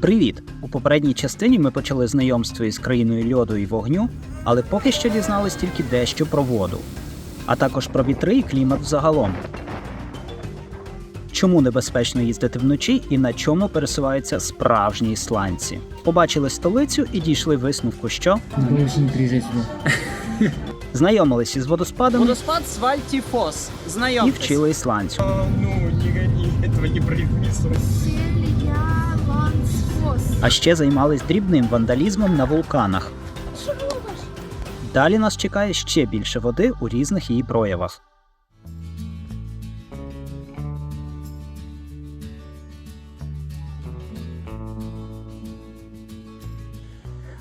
Привіт! У попередній частині ми почали знайомство із країною льоду і вогню, але поки що дізнались тільки дещо про воду, а також про вітри і клімат загалом. Чому небезпечно їздити вночі і на чому пересуваються справжні ісландці? Побачили столицю і дійшли висновку, що не знайомились із водоспадами Водоспад Свальтіфос. і вчили ісландцю. Ну, не гони, этого не. А ще займались дрібним вандалізмом на вулканах. Далі нас чекає ще більше води у різних її проявах.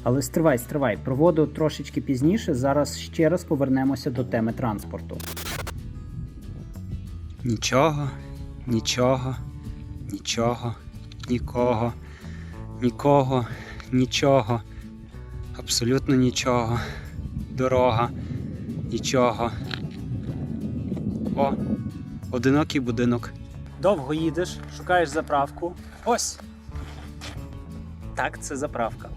Але стривай, стривай. Про воду трошечки пізніше. Зараз ще раз повернемося до теми транспорту. Нічого, нічого, нічого, нікого, нікого, нічого, абсолютно нічого. Дорога, нічого. О, одинокий будинок. Довго їдеш, шукаєш заправку. Ось. Так, це заправка.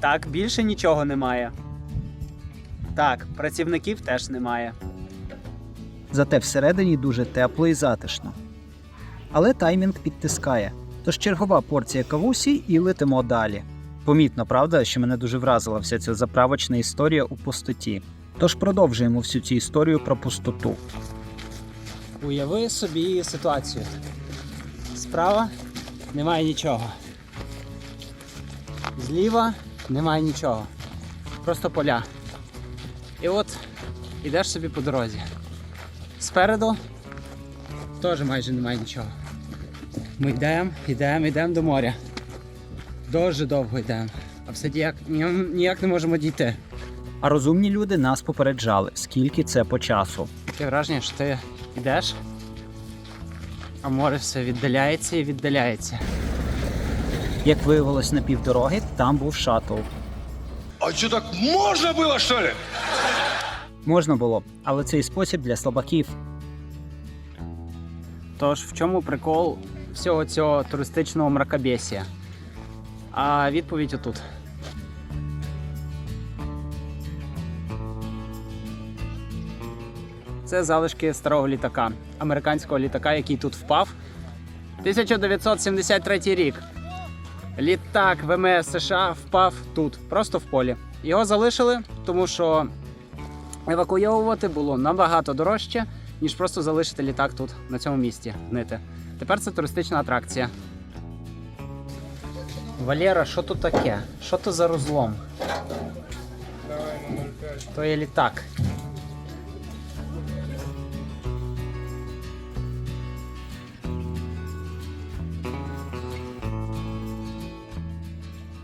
Так, більше нічого немає. Так, працівників теж немає. Зате всередині дуже тепло і затишно. Але таймінг підтискає. Тож чергова порція кавусі і летимо далі. Помітно, правда, що мене дуже вразила вся ця заправочна історія у пустоті. Тож продовжуємо всю цю історію про пустоту. Уяви собі ситуацію. Справа немає нічого. Зліва немає нічого. Просто поля. І от ідеш собі по дорозі. Спереду теж майже немає нічого. Ми йдемо, йдемо, йдемо до моря. Дуже довго йдемо. А все ніяк, ніяк не можемо дійти. А розумні люди нас попереджали, скільки це по часу. Таке враження, що ти йдеш, а море все віддаляється і віддаляється. Як виявилось на півдороги, там був шаттл. А что так можно было, что ли? Можна було, але цей спосіб для слабаків. Тож в чому прикол всього цього туристичного мракобесія? А відповідь отут. Це залишки старого літака, американського літака, який тут впав. 1973 рік. Літак ВМС США впав тут, просто в полі. Його залишили, тому що евакуйовувати було набагато дорожче, ніж просто залишити літак тут, на цьому місці, гнити. Тепер це туристична атракція. Валера, що тут таке? Що то за розлом? То є літак.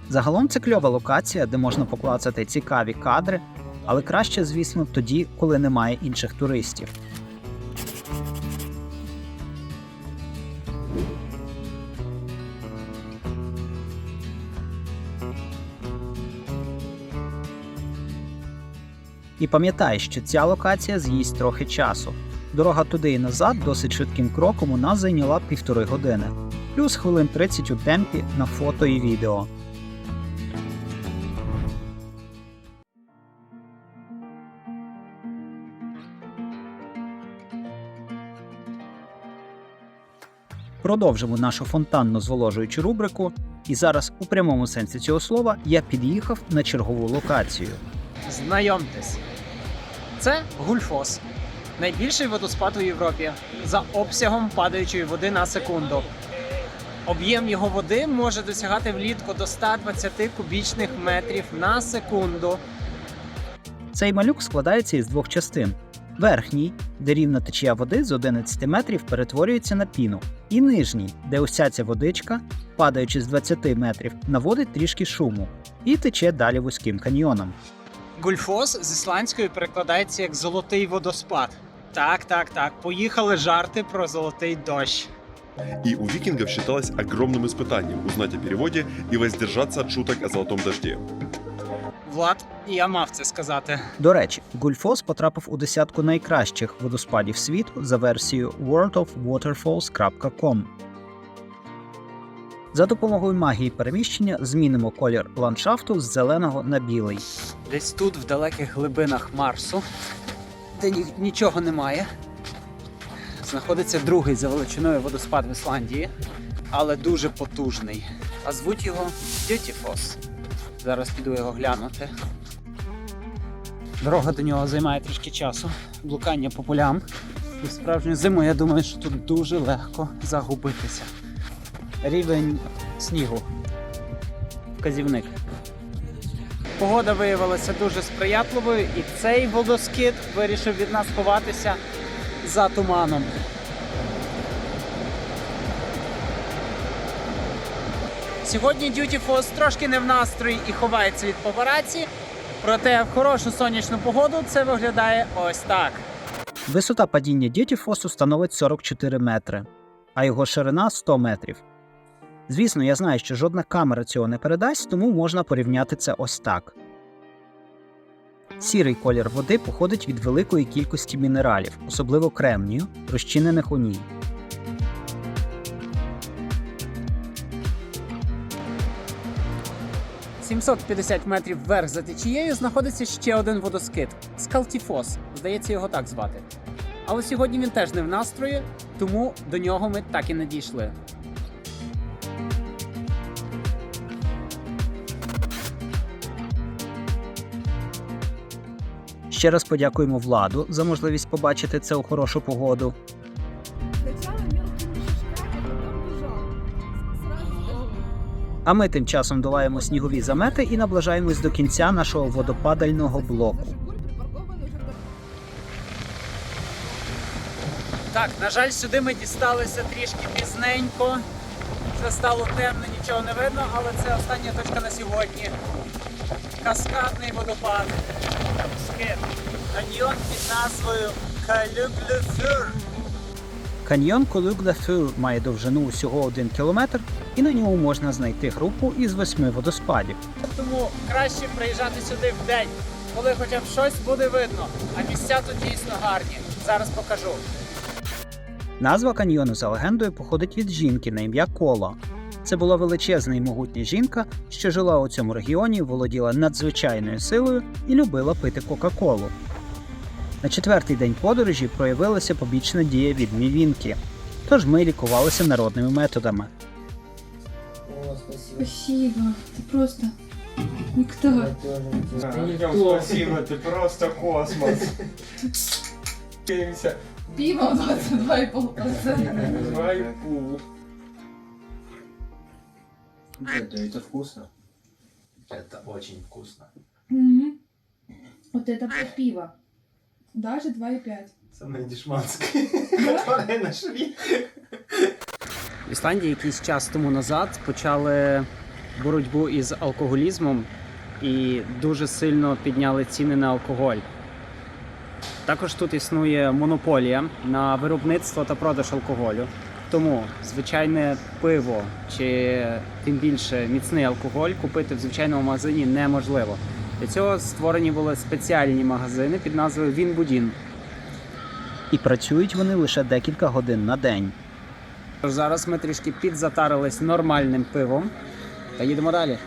Загалом це кльова локація, де можна поклацати цікаві кадри, але краще, звісно, тоді, коли немає інших туристів. І пам'ятай, що ця локація з'їсть трохи часу. Дорога туди і назад досить швидким кроком у нас зайняла півтори години, плюс хвилин 30 у темпі на фото і відео. Продовжимо нашу фонтанно зволожуючу рубрику, і зараз у прямому сенсі цього слова я під'їхав на чергову локацію. Знайомтесь. Це Гульфос. Найбільший водоспад у Європі за обсягом падаючої води на секунду. Об'єм його води може досягати влітку до 120 кубічних метрів на секунду. Цей малюк складається із двох частин: верхній, де рівна течія води з 11 метрів перетворюється на піну, і нижній, де уся ця водичка, падаючи з 20 метрів, наводить трішки шуму і тече далі вузьким каньйоном. Гульфос з ісландської перекладається як золотий водоспад. Так, так, так. Поїхали жарти про золотий дощ. И у викингов считалось огромным испытанием узнать о переводе и воздержаться от шуток о золотом дожде. Влад, я мав це сказати. До речі, Гульфос потрапив у десятку найкращих водоспадів світу за версією worldofwaterfalls.com. За допомогою магії переміщення змінимо колір ландшафту з зеленого на білий. Десь тут, в далеких глибинах Марсу, де ні- нічого немає, знаходиться другий за величиною водоспад в Ісландії, але дуже потужний. А звуть його Дютіфос. Зараз піду його глянути. Дорога до нього займає трішки часу. Блукання по полям. І справжню зиму я думаю, що тут дуже легко загубитися. Рівень снігу. Вказівник. Погода виявилася дуже сприятливою, і цей водоскид вирішив від нас ховатися за туманом. Сьогодні Duty Force трошки не в настрої і ховається від папараці, проте в хорошу сонячну погоду це виглядає ось так. Висота падіння Дєтіфосу становить 44 метри, а його ширина 100 метрів. Звісно, я знаю, що жодна камера цього не передасть, тому можна порівняти це ось так. Сірий колір води походить від великої кількості мінералів, особливо кремнію, розчинених у ній. – 750 метрів вверх за течією знаходиться ще один водоскид Скалтіфос. Здається, його так звати. Але сьогодні він теж не в настрої, тому до нього ми так і не дійшли. Ще раз подякуємо владу за можливість побачити це у хорошу погоду. А ми тим часом долаємо снігові замети і наближаємось до кінця нашого водопадального блоку. Так, на жаль, сюди ми дісталися трішки пізненько. Вже стало темно, нічого не видно, але це остання точка на сьогодні. Каскадний водопад. Каньйон під назвою Калюблюфюр. Каньйон Колюк-де-Фюр має довжину усього 1 кілометр, і на ньому можна знайти групу із восьми водоспадів. Тому краще приїжджати сюди в день, коли хоча б щось буде видно. А місця тут дійсно гарні. Зараз покажу. Назва каньйону за легендою походить від жінки на ім'я Кола. Це була величезна і могутня жінка, що жила у цьому регіоні, володіла надзвичайною силою і любила пити Кока-Колу. На четвертий день подорожі проявилася побічна дія від мівінки, тож ми лікувалися народними методами. О, Спасибо, ти просто ніхто. Спасибо, ти просто космос. Пиво 22,5%. 2,5%. Нет, это вкусно. Это очень вкусно. Мгм. Вот это под пиво. Даже 2,5. Самое дешманское, которое нашли. В Ісландії якийсь час тому назад почали боротьбу із алкоголізмом і дуже сильно підняли ціни на алкоголь. Також тут існує монополія на виробництво та продаж алкоголю. Тому звичайне пиво чи тим більше міцний алкоголь купити в звичайному магазині неможливо. Для цього створені були спеціальні магазини під назвою Вінбудін. І працюють вони лише декілька годин на день. Тож зараз ми трішки підзатарились нормальним пивом та їдемо далі.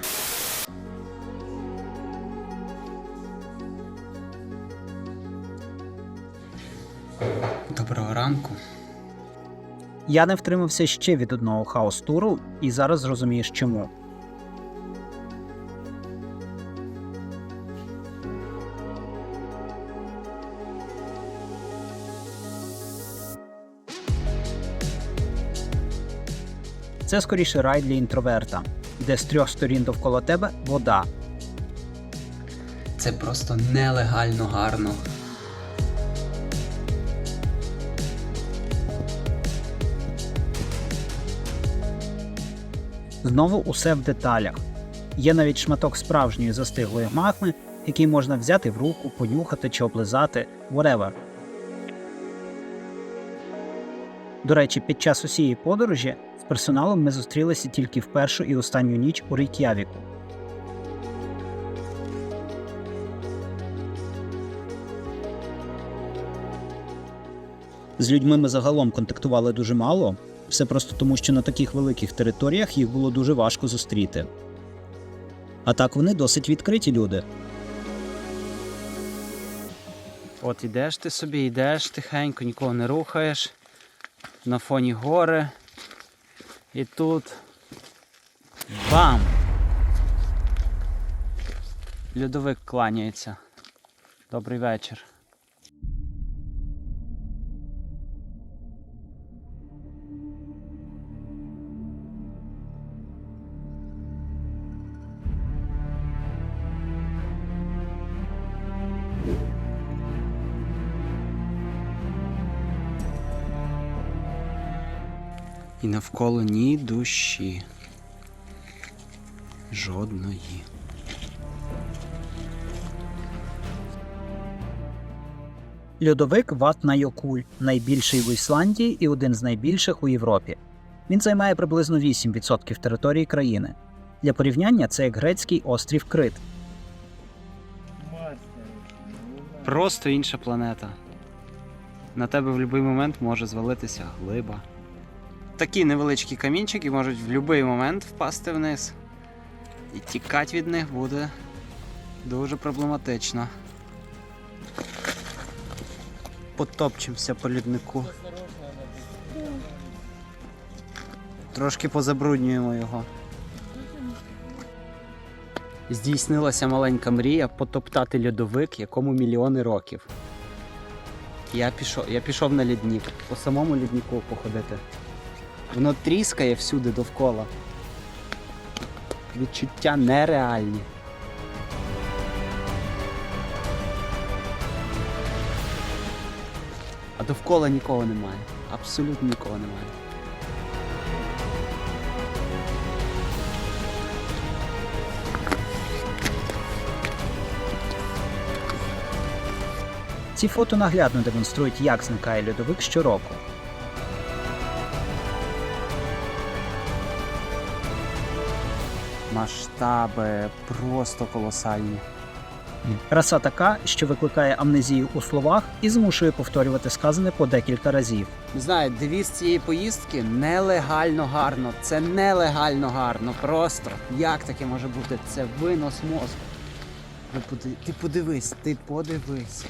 Я не втримався ще від одного хаос-туру і зараз зрозумієш чому. Це скоріше рай для інтроверта, де з трьох сторін довкола тебе вода, Це просто нелегально гарно. Знову усе в деталях. Є навіть шматок справжньої застиглої магми, який можна взяти в руку, понюхати чи облизати, whatever. До речі, під час усієї подорожі з персоналом ми зустрілися тільки в першу і останню ніч у Рейк'явіку. З людьми ми загалом контактували дуже мало, Все просто тому, що на таких великих територіях їх було дуже важко зустріти. А так вони досить відкриті люди. От ідеш ти собі, йдеш тихенько, нікого не рухаєш. На фоні гори. І тут. Бам! Льодовик кланяється. Добрий вечір. І навколо ні душі. Жодної. Льодовик Ватнайокуль найбільший в Ісландії і один з найбільших у Європі. Він займає приблизно 8% території країни. Для порівняння це як грецький острів Крит. Просто інша планета. На тебе в будь-який момент може звалитися глиба. Такі невеличкі камінчики можуть в будь-який момент впасти вниз. І тікати від них буде дуже проблематично. Потопчемося по ліднику. Трошки позабруднюємо його. Здійснилася маленька мрія потоптати льодовик, якому мільйони років. Я пішов, я пішов на лідник, по самому ліднику походити. Воно тріскає всюди довкола. Відчуття нереальні. А довкола нікого немає. Абсолютно нікого немає. Ці фото наглядно демонструють, як зникає льодовик щороку. Масштаби просто колосальні. Краса така, що викликає амнезію у словах і змушує повторювати сказане по декілька разів. Не знаю, девіз цієї поїздки нелегально гарно. Це нелегально гарно. Просто як таке може бути? Це винос мозку. Ти подивись, ти подивись.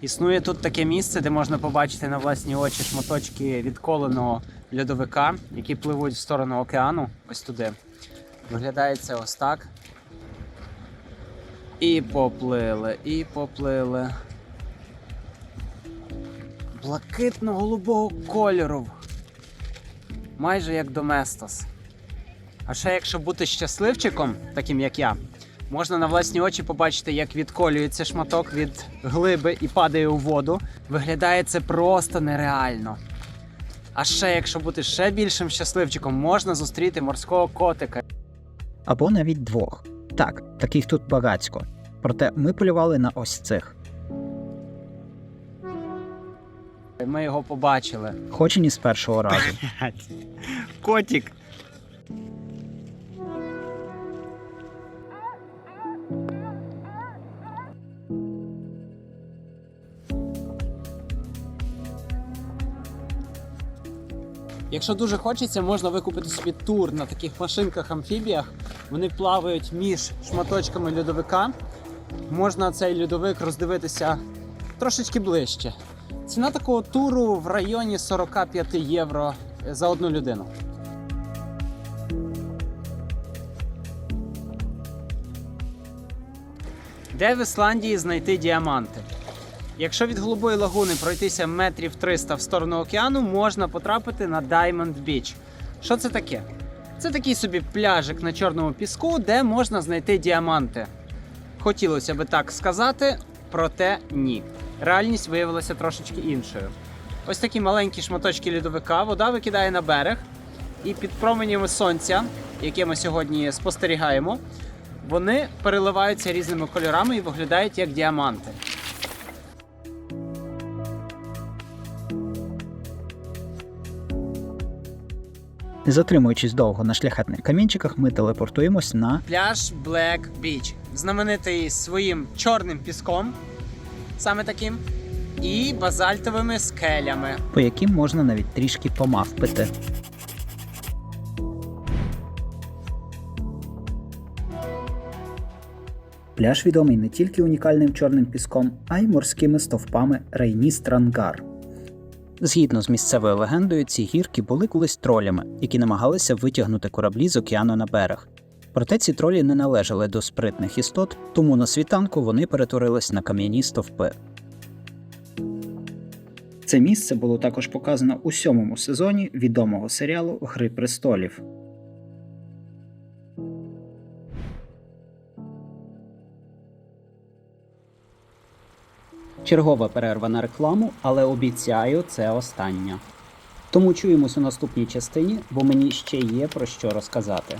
Існує тут таке місце, де можна побачити на власні очі шматочки відколеного льодовика, які пливуть в сторону океану, ось туди. Виглядає це ось так. І поплили, і поплили. Блакитно-голубого кольору. Майже як Доместос. А ще якщо бути щасливчиком, таким як я, можна на власні очі побачити, як відколюється шматок від глиби і падає у воду. Виглядає це просто нереально. А ще, якщо бути ще більшим щасливчиком, можна зустріти морського котика. Або навіть двох. Так, таких тут багацько. Проте ми полювали на ось цих. Ми його побачили. Хоч і не з першого разу. Котик. Якщо дуже хочеться, можна викупити собі тур на таких машинках-амфібіях. Вони плавають між шматочками льодовика. Можна цей льодовик роздивитися трошечки ближче. Ціна такого туру в районі 45 євро за одну людину. Де в Ісландії знайти діаманти? Якщо від голубої лагуни пройтися метрів 300 в сторону океану, можна потрапити на Diamond Beach. Що це таке? Це такий собі пляжик на чорному піску, де можна знайти діаманти. Хотілося би так сказати, проте ні. Реальність виявилася трошечки іншою. Ось такі маленькі шматочки льодовика, вода викидає на берег, і під променями сонця, яке ми сьогодні спостерігаємо, вони переливаються різними кольорами і виглядають як діаманти. Не затримуючись довго на шляхетних камінчиках, ми телепортуємось на Пляж Black Beach. Знаменитий своїм чорним піском, саме таким, і базальтовими скелями. по яким можна навіть трішки помавпити. Пляж відомий не тільки унікальним чорним піском, а й морськими стовпами Рейні Странгар. Згідно з місцевою легендою, ці гірки були колись тролями, які намагалися витягнути кораблі з океану на берег. Проте ці тролі не належали до спритних істот, тому на світанку вони перетворились на кам'яні стовпи. Це місце було також показано у сьомому сезоні відомого серіалу Гри престолів. Чергова перерва на рекламу, але обіцяю, це остання. Тому чуємось у наступній частині, бо мені ще є про що розказати.